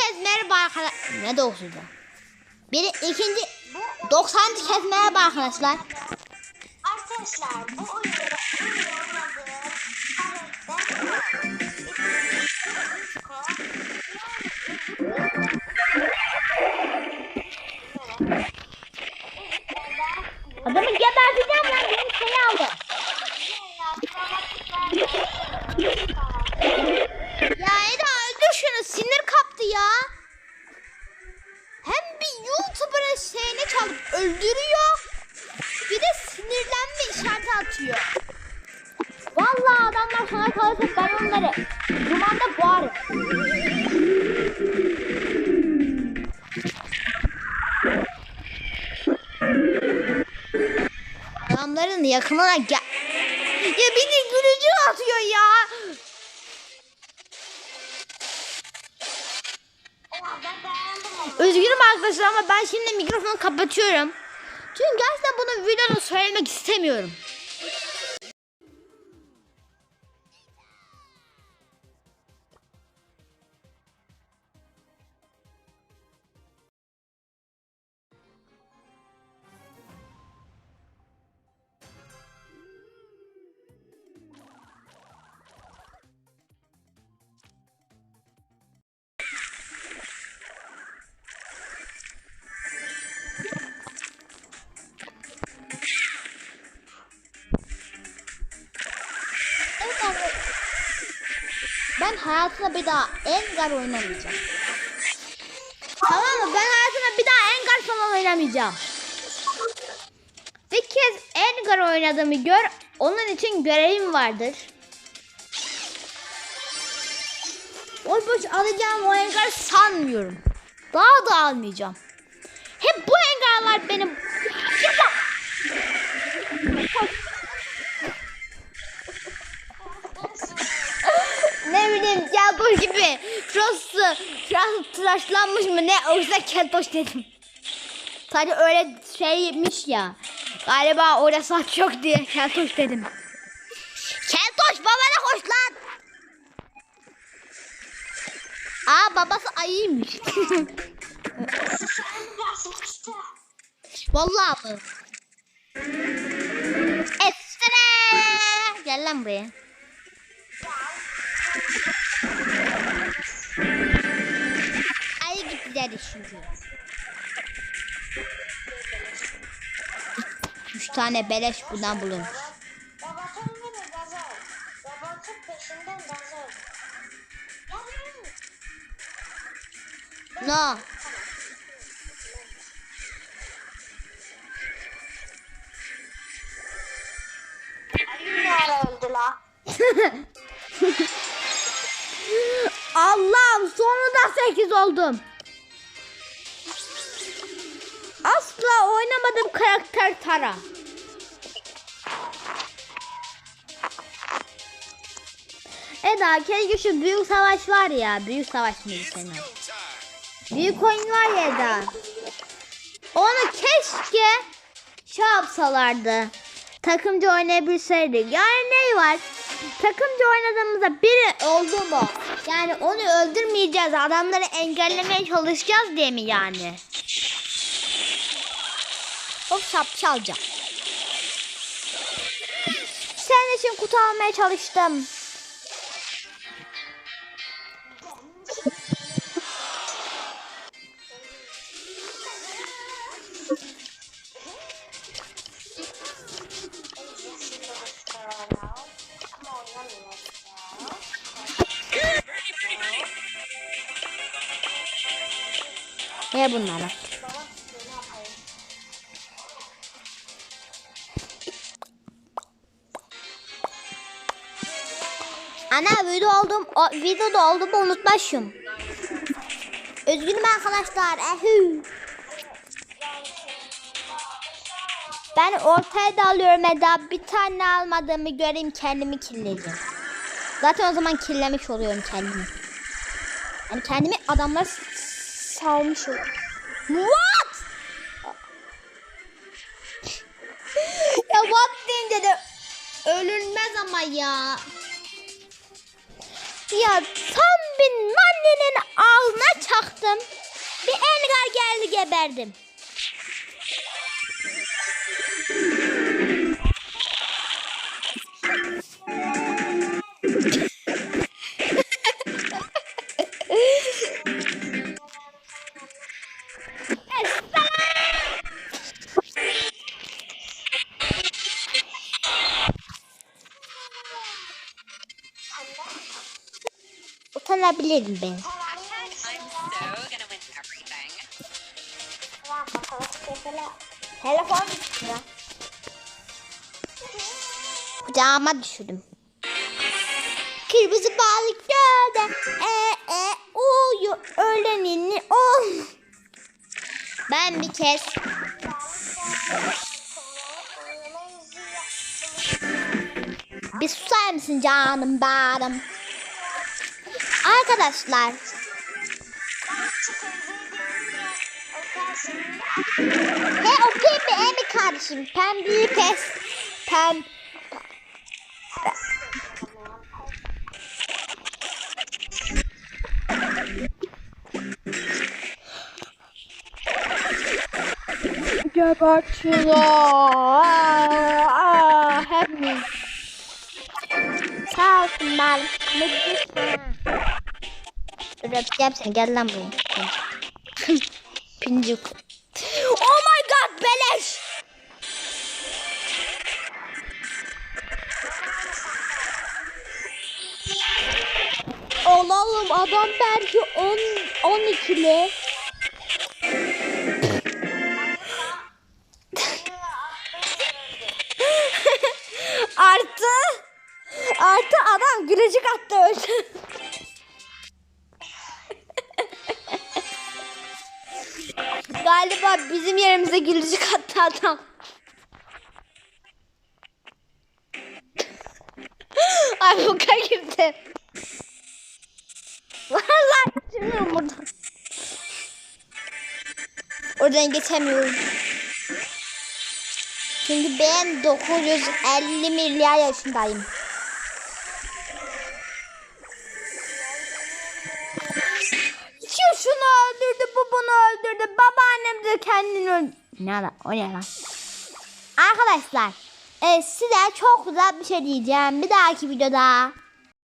kez merhaba arkadaşlar. Ne 9'da? Biri ikinci 90. kez merhaba arkadaşlar. Arkadaşlar bu oyunda oynadığım Adamı öldürüyor. Bir de sinirlenme işareti atıyor. Vallahi adamlar sana kalırsa ben onları dumanda boğarım. Adamların yakınına gel. Ya bir de gülücü atıyor ya. Üzgünüm arkadaşlar ama ben şimdi mikrofonu kapatıyorum. Çünkü gerçekten bunu videoda söylemek istemiyorum. Ben hayatımda bir daha Engar oynamayacağım. Tamam mı? Ben hayatımda bir daha Engar falan oynamayacağım. Bir kez Engar oynadığımı gör. Onun için görevim vardır. Boş boş alacağım o Engar sanmıyorum. Daha da almayacağım. Hep bu engarlar benim... ne keltoş gibi. Şurası, şurası tıraşlanmış mı ne? O yüzden keltoş dedim. Sadece öyle şeymiş ya. Galiba orada saç yok diye keltoş dedim. Keltoş babana koş lan. Aa babası ayıymış. Vallahi mı? Ekstra. Gel lan buraya. Gitti çünkü. Üç tane beleş bundan bulun. No. Allah'ım sonunda 8 oldum. Asla oynamadım karakter Tara. Eda keşke şu büyük savaş var ya. Büyük savaş mıydı senin? Büyük oyun var ya Eda. Onu keşke şey yapsalardı. Takımcı oynayabilseydik. Yani ne var? Takımcı oynadığımızda biri oldu mu? Yani onu öldürmeyeceğiz. Adamları engellemeye çalışacağız diye mi yani? Hop şapşalca. Senin için kutu almaya çalıştım. Ne bunlara? Ana video oldum, o, videoda olduğumu unutmuşum. Üzgünüm arkadaşlar. Ehü. Ben ortaya dalıyorum Eda. Bir tane almadığımı göreyim kendimi kirleyeceğim. Zaten o zaman kirlemiş oluyorum kendimi. Yani kendimi adamlar salmış oluyorum. What? ya what deyince de ölünmez ama ya. Ya tam bir annenin ağzına çaktım. Bir elgar geldi geberdim. Win everything. Telefon ya. Kucağıma düşürdüm. Kırmızı balık gölde. E e uyu öğlenini ol. Ben bir kez bir susar mısın canım benim? Arkadaşlar He o pembe emi kardeşim. Pembeyi pes. Pem. Gebertiyorlar. Hep mi? Sağ olsun öpeceğim seni. Gel lan buraya. Pincik. Oh my god beleş. Oğlum adam belki 10 12'li. artı artı adam gülücük attı öldü. Galiba bizim yerimize gülücük attı adam. Ay bu girdi. Vallahi geçemiyorum buradan. Oradan geçemiyorum. Çünkü ben 950 milyar yaşındayım. De kendini öldürdü. Ne lan? O ne lan? Arkadaşlar, e, size çok güzel bir şey diyeceğim. Bir dahaki videoda